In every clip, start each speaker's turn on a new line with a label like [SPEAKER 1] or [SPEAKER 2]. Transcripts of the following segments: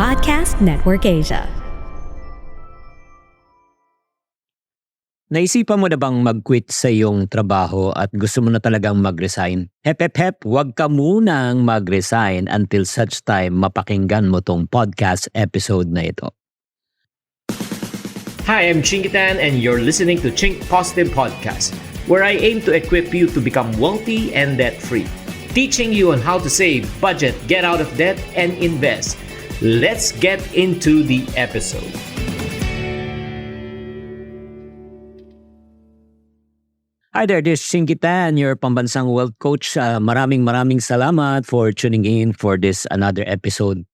[SPEAKER 1] Podcast Network Asia.
[SPEAKER 2] Naisipan mo na bang mag-quit sa iyong trabaho at gusto mo na talagang mag-resign? Hep hep hep, huwag ka munang mag-resign until such time mapakinggan mo tong podcast episode na ito.
[SPEAKER 3] Hi, I'm Chingitan, and you're listening to Chink Positive Podcast, where I aim to equip you to become wealthy and debt free, teaching you on how to save, budget, get out of debt, and invest. Let's get into the episode.
[SPEAKER 2] Hi there, this is Shinkitan, your pambansang wealth coach. Uh, maraming maraming salamat for tuning in for this another episode.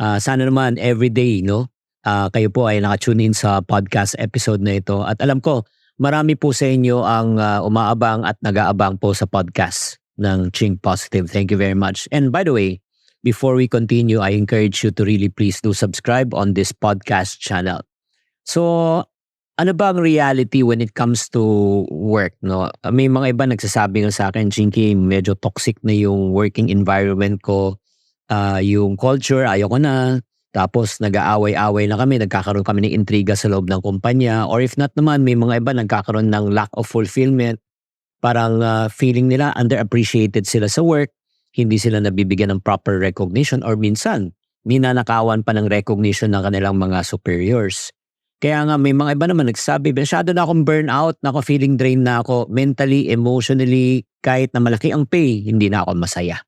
[SPEAKER 2] Uh, sana naman every day, no? Uh, kayo po ay nakatune in sa podcast episode na ito. At alam ko, marami po sa inyo ang uh, umaabang at nag-aabang po sa podcast ng Ching Positive. Thank you very much. And by the way, before we continue, I encourage you to really please do subscribe on this podcast channel. So, ano ba ang reality when it comes to work no? May mga iba nagsasabi nga sa akin Chinky medyo toxic na yung working environment ko. Uh, yung culture ayoko na. Tapos nag-aaway-away na kami nagkakaroon kami ng intriga sa loob ng kumpanya. Or if not naman may mga iba nagkakaroon ng lack of fulfillment. Parang uh, feeling nila underappreciated sila sa work hindi sila nabibigyan ng proper recognition or minsan ninanakawan pa ng recognition ng kanilang mga superiors kaya nga may mga iba naman nagsabi, masyado na akong burnout, na ako feeling drained na ako mentally, emotionally, kahit na malaki ang pay, hindi na ako masaya.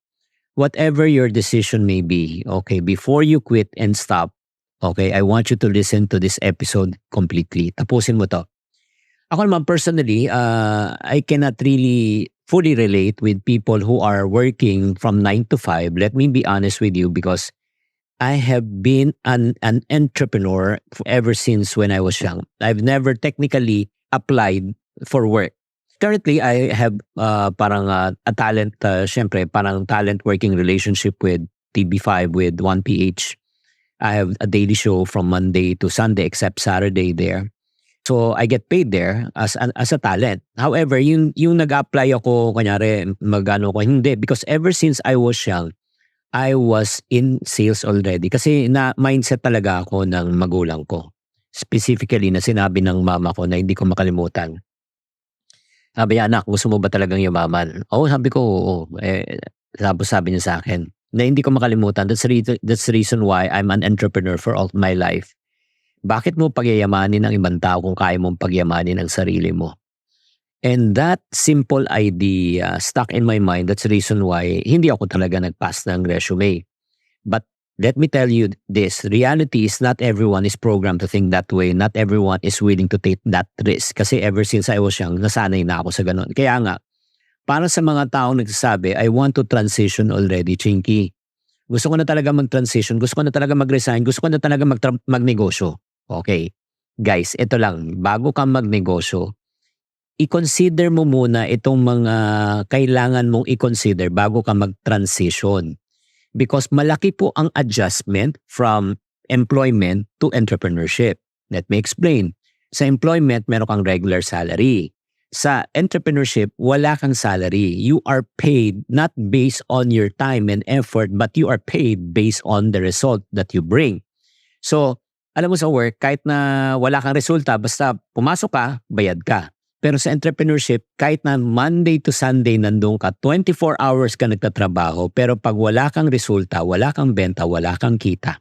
[SPEAKER 2] Whatever your decision may be, okay, before you quit and stop, okay, I want you to listen to this episode completely. Tapusin mo to. Ako naman personally, uh, I cannot really fully relate with people who are working from 9 to 5. Let me be honest with you because I have been an, an entrepreneur ever since when I was young. I've never technically applied for work. Currently, I have uh, parang uh, a talent, uh, syempre, parang talent working relationship with TB5 with 1PH. I have a daily show from Monday to Sunday except Saturday there. So I get paid there as as a talent. However, yung yung nag-apply ako kunyari magano ko hindi because ever since I was young, I was in sales already kasi na mindset talaga ako ng magulang ko. Specifically na sinabi ng mama ko na hindi ko makalimutan. Sabi niya, anak, gusto mo ba talagang yumaman? Oo, sabi ko, oo. Eh, tapos sabi niya sa akin, na hindi ko makalimutan. That's reason, that's the reason why I'm an entrepreneur for all my life. Bakit mo pagyayamanin ng ibang tao kung kaya mong pagyamanin ang sarili mo? And that simple idea stuck in my mind. That's the reason why hindi ako talaga nag-pass ng resume. But let me tell you this. Reality is not everyone is programmed to think that way. Not everyone is willing to take that risk. Kasi ever since I was young, nasanay na ako sa ganun. Kaya nga, para sa mga taong nagsasabi, I want to transition already, Chinky. Gusto ko na talaga mag-transition. Gusto ko na talaga mag-resign. Gusto ko na talaga mag magnegosyo. Okay. Guys, ito lang. Bago ka magnegosyo, i-consider mo muna itong mga kailangan mong i-consider bago ka mag-transition. Because malaki po ang adjustment from employment to entrepreneurship. Let me explain. Sa employment, meron kang regular salary. Sa entrepreneurship, wala kang salary. You are paid not based on your time and effort, but you are paid based on the result that you bring. So, alam mo sa work, kahit na wala kang resulta, basta pumasok ka, bayad ka. Pero sa entrepreneurship, kahit na Monday to Sunday nandun ka, 24 hours ka nagtatrabaho, pero pag wala kang resulta, wala kang benta, wala kang kita.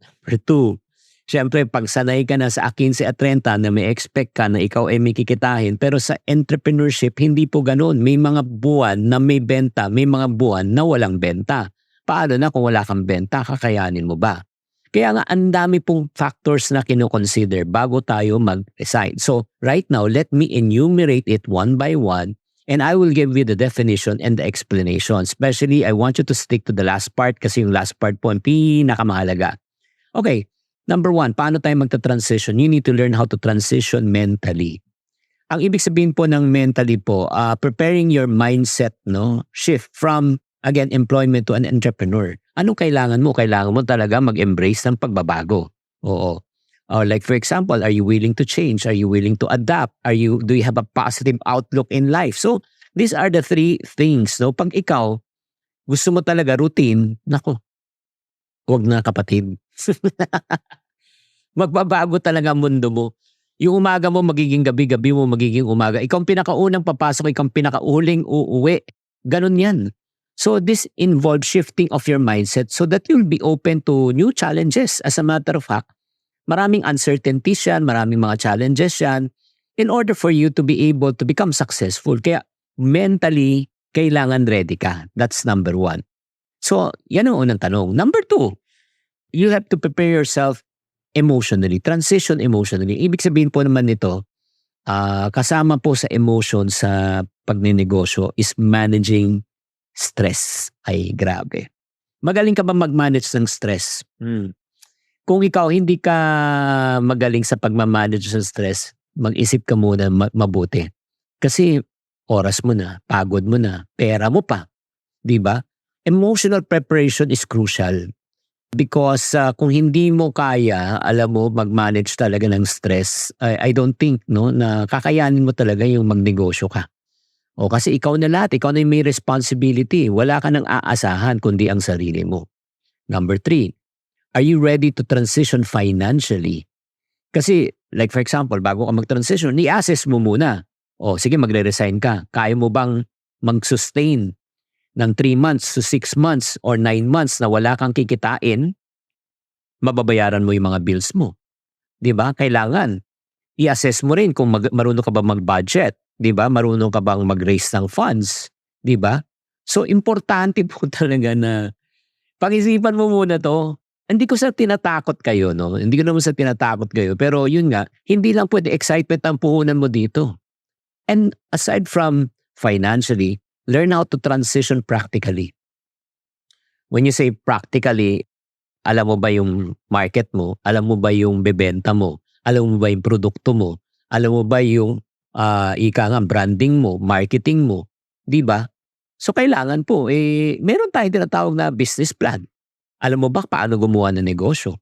[SPEAKER 2] Number two, syempre pag sanay ka na sa 15 at 30 na may expect ka na ikaw ay may kikitahin, pero sa entrepreneurship, hindi po ganun. May mga buwan na may benta, may mga buwan na walang benta. Paano na kung wala kang benta, kakayanin mo ba? Kaya nga, ang dami pong factors na kinoconsider bago tayo mag-resign. So, right now, let me enumerate it one by one and I will give you the definition and the explanation. Especially, I want you to stick to the last part kasi yung last part po ang pinakamahalaga. Okay, number one, paano tayo magta-transition? You need to learn how to transition mentally. Ang ibig sabihin po ng mentally po, uh, preparing your mindset, no, shift from again, employment to an entrepreneur. Anong kailangan mo? Kailangan mo talaga mag-embrace ng pagbabago. Oo. Or like for example, are you willing to change? Are you willing to adapt? Are you do you have a positive outlook in life? So, these are the three things, no? Pag ikaw gusto mo talaga routine, nako. Huwag na kapatid. Magbabago talaga ang mundo mo. Yung umaga mo magiging gabi, gabi mo magiging umaga. Ikaw ang pinakaunang papasok, ikaw ang pinakauling uuwi. Ganun yan. So this involves shifting of your mindset so that you'll be open to new challenges. As a matter of fact, maraming uncertainties yan, maraming mga challenges yan in order for you to be able to become successful. Kaya mentally, kailangan ready ka. That's number one. So, yan ang unang tanong. Number two, you have to prepare yourself emotionally, transition emotionally. Ibig sabihin po naman nito, ah, kasama po sa emotion sa pagninegosyo is managing stress. Ay, grabe. Magaling ka ba mag-manage ng stress? Hmm. Kung ikaw hindi ka magaling sa pagmamanage ng stress, mag-isip ka muna ma- mabuti. Kasi oras mo na, pagod mo na, pera mo pa. 'Di ba? Emotional preparation is crucial. Because ah, kung hindi mo kaya, alam mo, mag-manage talaga ng stress, I, I don't think no, na kakayanin mo talaga yung magnegosyo ka. O kasi ikaw na lahat, ikaw na yung may responsibility. Wala ka nang aasahan kundi ang sarili mo. Number three, are you ready to transition financially? Kasi, like for example, bago ka mag-transition, i-assess mo muna. O sige, magre-resign ka. Kaya mo bang mag-sustain ng 3 months to 6 months or 9 months na wala kang kikitain, mababayaran mo yung mga bills mo. 'Di ba? Kailangan i-assess mo rin kung mag- marunong ka ba mag-budget, 'di ba? Marunong ka bang mag-raise ng funds, 'di ba? So importante po talaga na pag-isipan mo muna 'to. Hindi ko sa tinatakot kayo, no? Hindi ko naman sa tinatakot kayo. Pero yun nga, hindi lang pwede excitement ang puhunan mo dito. And aside from financially, learn how to transition practically. When you say practically, alam mo ba yung market mo? Alam mo ba yung bebenta mo? Alam mo ba yung produkto mo? Alam mo ba yung ah, ika nga branding mo, marketing mo? 'Di ba? So kailangan po eh meron tayong tinatawag na business plan. Alam mo ba paano gumawa ng negosyo?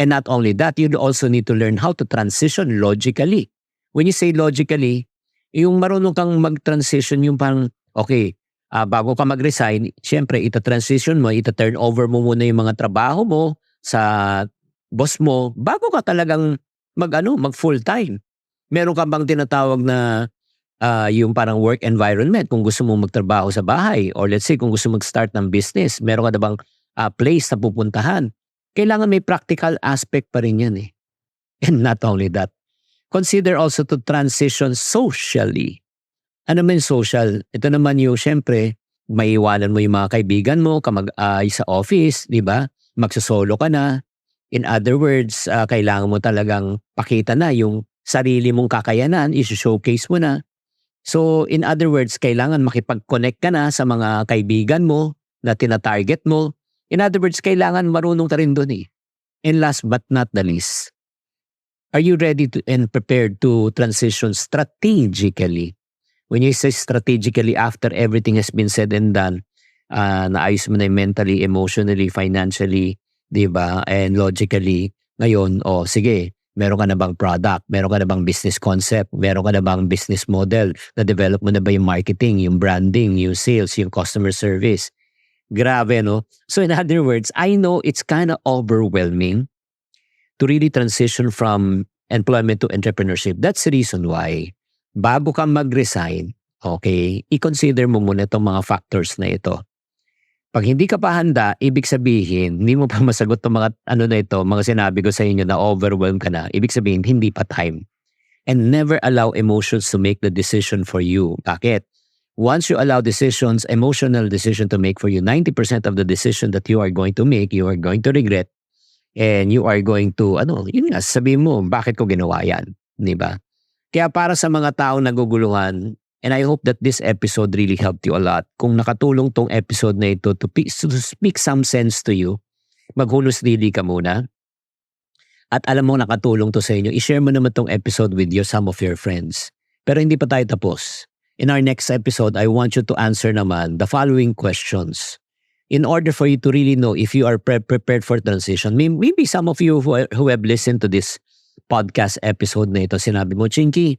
[SPEAKER 2] And not only that, you also need to learn how to transition logically. When you say logically, yung marunong kang mag-transition yung parang okay, ah, bago ka mag-resign, syempre ita-transition mo, ita-turn over mo muna yung mga trabaho mo sa boss mo bago ka talagang mag ano, mag full time. Meron ka bang tinatawag na ah, yung parang work environment kung gusto mo magtrabaho sa bahay or let's say kung gusto mag-start ng business, meron ka na bang ah, place na pupuntahan? Kailangan may practical aspect pa rin yan eh. And not only that, consider also to transition socially. Ano man social? Ito naman yung syempre, maiwanan mo yung mga kaibigan mo, kamag-ay sa office, di ba? Magsosolo ka na. In other words, ah, kailangan mo talagang pakita na yung sarili mong kakayanan, i-showcase mo na. So, in other words, kailangan makipag-connect ka na sa mga kaibigan mo na tina-target mo. In other words, kailangan marunong ka rin doon eh. And last but not the least, are you ready to and prepared to transition strategically? When you say strategically after everything has been said and done, ah, naayos mo na mentally, emotionally, financially, di ba? And logically, ngayon, oh, sige, meron ka na bang product? Meron ka na bang business concept? Meron ka na bang business model? Na-develop mo na ba yung marketing, yung branding, yung sales, yung customer service? Grabe, no? So in other words, I know it's kind of overwhelming to really transition from employment to entrepreneurship. That's the reason why bago ka mag-resign, okay, i-consider mo muna itong mga factors na ito. Pag hindi ka pa handa, ibig sabihin, hindi mo pa masagot itong mga ano na ito, mga sinabi ko sa inyo na overwhelmed ka na, ibig sabihin, hindi pa time. And never allow emotions to make the decision for you. Bakit? Once you allow decisions, emotional decision to make for you, 90% of the decision that you are going to make, you are going to regret. And you are going to, ano, yun nga, sabihin mo, bakit ko ginawa yan? Di ba? Kaya para sa mga taong naguguluhan, and I hope that this episode really helped you a lot. Kung nakatulong tong episode na ito to, to speak some sense to you, maghunos dili ka muna. At alam mo nakatulong to sa inyo, i-share mo naman tong episode with your some of your friends. Pero hindi pa tayo tapos. In our next episode, I want you to answer naman the following questions. In order for you to really know if you are pre- prepared for transition, May- maybe some of you who, who have listened to this podcast episode na ito, sinabi mo, Chinky,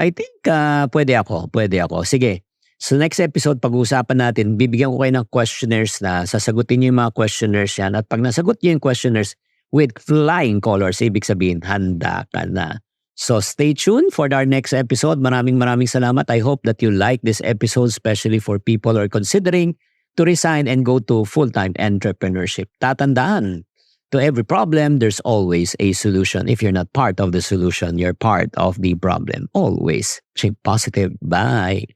[SPEAKER 2] I think ah, pwede ako, pwede ako. Sige, So next episode, pag-uusapan natin, bibigyan ko kayo ng questionnaires na sasagutin niyo yung mga questionnaires yan. At pag nasagot niyo yung questionnaires with flying colors, ibig sabihin, handa ka na. So stay tuned for our next episode. Maraming maraming salamat. I hope that you like this episode, especially for people who are considering to resign and go to full-time entrepreneurship. Tatandaan, to every problem, there's always a solution. If you're not part of the solution, you're part of the problem. Always. Think positive. Bye.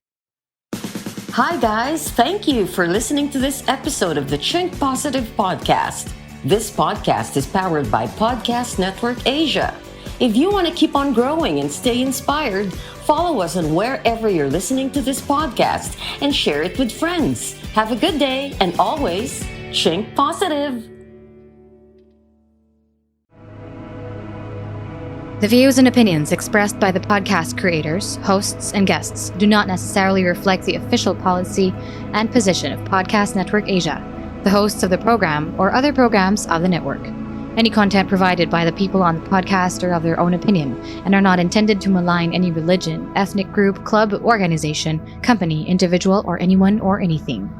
[SPEAKER 4] Hi, guys. Thank you for listening to this episode of the Chink Positive Podcast. This podcast is powered by Podcast Network Asia. If you want to keep on growing and stay inspired, follow us on wherever you're listening to this podcast and share it with friends. Have a good day and always Chink Positive.
[SPEAKER 5] The views and opinions expressed by the podcast creators, hosts, and guests do not necessarily reflect the official policy and position of Podcast Network Asia, the hosts of the program, or other programs of the network. Any content provided by the people on the podcast are of their own opinion and are not intended to malign any religion, ethnic group, club, organization, company, individual, or anyone or anything.